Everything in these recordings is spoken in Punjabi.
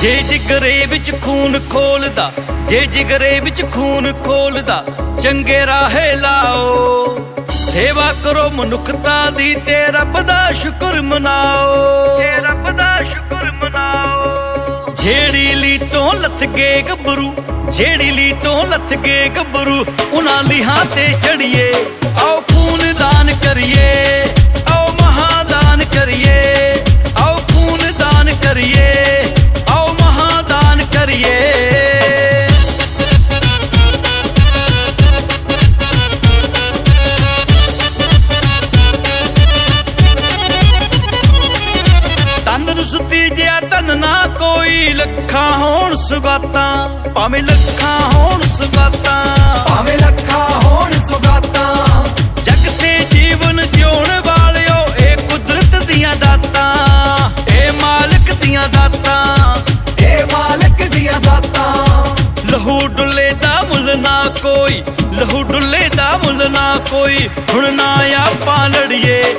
ਜੇ ਜਿਗਰੇ ਵਿੱਚ ਖੂਨ ਖੋਲਦਾ ਜੇ ਜਿਗਰੇ ਵਿੱਚ ਖੂਨ ਖੋਲਦਾ ਚੰਗੇ ਰਾਹੇ ਲਾਓ। ਸੇਵਾ ਕਰੋ ਮਨੁੱਖਤਾ ਦੀ ਤੇ ਰੱਬ ਦਾ ਸ਼ੁਕਰ ਮਨਾਓ। ਤੇ ਰੱਬ ਦਾ ਸ਼ੁਕਰ ਮਨਾਓ। ਜਿਹੜੀ ਲੀ ਤੋਂ ਲੱਥ ਗਏ ਗੱਭਰੂ ਜਿਹੜੀ ਲੀ ਤੋਂ ਲੱਥ ਗਏ ਗੱਭਰੂ ਉਹਨਾਂ ਲਿਹਾਂ ਤੇ ਚੜੀਏ ਲੱਖਾਂ ਹੋਣ ਸੁਗਾਤਾਂ ਭਾਵੇਂ ਲੱਖਾਂ ਹੋਣ ਸੁਗਾਤਾਂ। ਭਾਵੇਂ ਲੱਖਾਂ ਹੋਣ ਸੁਗਾਤਾਂ। ਜਗ ਤੇ ਜੀਵਨ ਜਿਉਣ ਵਾਲਿਓ ਇਹ ਕੁਦਰਤ ਦੀਆਂ ਦਾਤਾਂ ਇਹ ਮਾਲਕ ਦੀਆਂ ਦਾਤਾਂ। ਇਹ ਮਾਲਕ ਦੀਆਂ ਦਾਤਾਂ। ਲਹੂ ਡੁੱਲੇ ਦਾ ਮੁੱਲ ਨਾ ਕੋਈ ਲਹੂ ਡੁੱਲੇ ਦਾ ਮੁੱਲ ਨਾ ਕੋਈ। ਹੁਣ ਨਾ ਆਪਾਂ ਲੜੀਏ।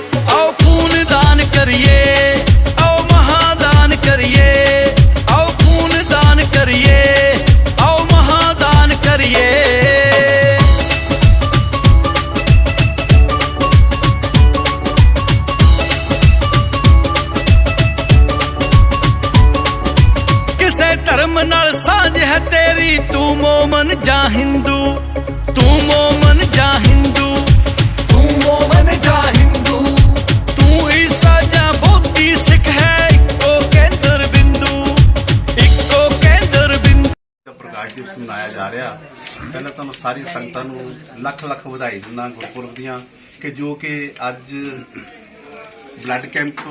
ਨਾਲ ਸਾਂਝ ਹੈ ਤੇਰੀ, ਤੂੰ ਮੋਮਨ ਜਾਂ ਹਿੰਦੂ, ਤੂੰ ਮੋਮਨ ਜਾਂ ਹਿੰਦੂ, ਤੂੰ ਮੋਮਨ ਜਾਂ ਹਿੰਦੂ, ਤੂੰ ਈਸਾ ਜਾਂ ਬੋਧੀ ਸਿੱਖ ਹੈ, ਇੱਕੋ ਕੇਂਦਰ ਬਿੰਦੂ, ਇੱਕੋ ਕੇਂਦਰ ਬਿੰਦੂ। ਦਾ ਪ੍ਰਕਾਸ਼ ਦਿਵਸ ਮਨਾਇਆ ਜਾ ਰਿਹਾ, ਪਹਿਲਾਂ ਤਾਂ ਮੈਂ ਸਾਰੀ ਸੰਗਤਾਂ ਨੂੰ ਲੱਖ ਲੱਖ ਵਧਾਈ ਦਿੰਦਾ ਗੁਰਪੁਰਬ ਦੀਆਂ ਕਿ ਜੋ ਕਿ ਅੱਜ ਬਲੱਡ ਕੈਂਪ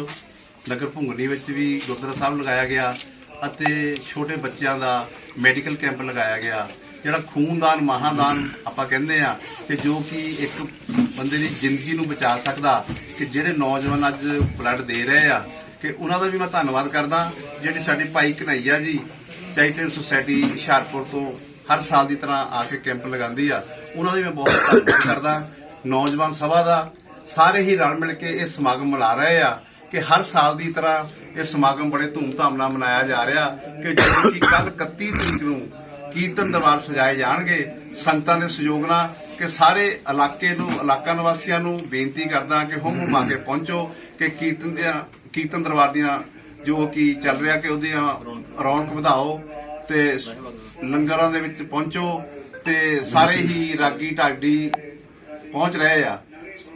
ਨਗਰ ਭੁੰਗਣੀ ਵਿੱਚ ਵੀ ਗੁਰਦੁਆਰਾ ਸਾਹਿਬ ਲਗਾਇਆ ਗਿਆ। ਅਤੇ ਛੋਟੇ ਬੱਚਿਆਂ ਦਾ ਮੈਡੀਕਲ ਕੈਂਪ ਲਗਾਇਆ ਗਿਆ, ਜਿਹੜਾ ਖੂਨਦਾਨ, ਮਹਾਦਾਨ ਆਪਾਂ ਕਹਿੰਦੇ ਆ ਕਿ ਜੋ ਕਿ ਇੱਕ ਬੰਦੇ ਦੀ ਜ਼ਿੰਦਗੀ ਨੂੰ ਬਚਾ ਸਕਦਾ ਕਿ ਜਿਹੜੇ ਨੌਜਵਾਨ ਅੱਜ ਬਲੱਡ ਦੇ ਰਹੇ ਆ, ਕਿ ਉਹਨਾਂ ਦਾ ਵੀ ਮੈਂ ਧੰਨਵਾਦ ਕਰਦਾ, ਜਿਹੜੀ ਸਾਡੀ ਭਾਈ ਕਨਈਆ ਜੀ ਚੈਰੀਟੇਬਲ ਸੁਸਾਇਟੀ ਹੁਸ਼ਿਆਰਪੁਰ ਤੋਂ ਹਰ ਸਾਲ ਦੀ ਤਰ੍ਹਾਂ ਆ ਕੇ ਕੈਂਪ ਲਗਾਉਂਦੀ ਆ, ਉਹਨਾਂ ਦੀ ਮੈਂ ਬਹੁਤ ਧੰਨਵਾਦ ਕਰਦਾ। ਨੌਜਵਾਨ ਸਭਾ ਦਾ ਸਾਰੇ ਹੀ ਰਲ ਮਿਲ ਕੇ ਇਹ ਸਮਾਗਮ ਮਨਾ ਰਹੇ ਆ। ਕਿ ਹਰ ਸਾਲ ਦੀ ਤਰ੍ਹਾਂ ਇਹ ਸਮਾਗਮ ਬੜੇ ਧੂਮਧਾਮ ਨਾਲ ਮਨਾਇਆ ਜਾ ਰਿਹਾ ਕਿ ਜਿਵੇਂ ਕਿ ਕੱਲ 31 ਤਰੀਕ ਨੂੰ ਕੀਰਤਨ ਦਰਬਾਰ ਸਜਾਏ ਜਾਣਗੇ, ਸੰਗਤਾਂ ਦੇ ਸਹਿਯੋਗ ਨਾਲ ਕਿ ਸਾਰੇ ਇਲਾਕੇ ਨੂੰ, ਇਲਾਕਾ ਨਿਵਾਸੀਆਂ ਨੂੰ ਬੇਨਤੀ ਕਰਦਾ ਕਿ ਹੁਮ ਹੁਮਾ ਕੇ ਪਹੁੰਚੋ ਕਿ ਕੀਰਤਨ ਦੀਆਂ, ਕੀਰਤਨ ਦਰਬਾਰ ਦੀਆਂ ਜੋ ਕਿ ਚੱਲ ਰਿਹਾ ਕਿ ਉਹਦੀਆਂ ਰੌਣਕ ਵਧਾਓ ਤੇ ਲੰਗਰਾਂ ਦੇ ਵਿੱਚ ਪਹੁੰਚੋ ਤੇ ਸਾਰੇ ਹੀ ਰਾਗੀ ਢਾਡੀ ਪਹੁੰਚ ਰਹੇ ਆ।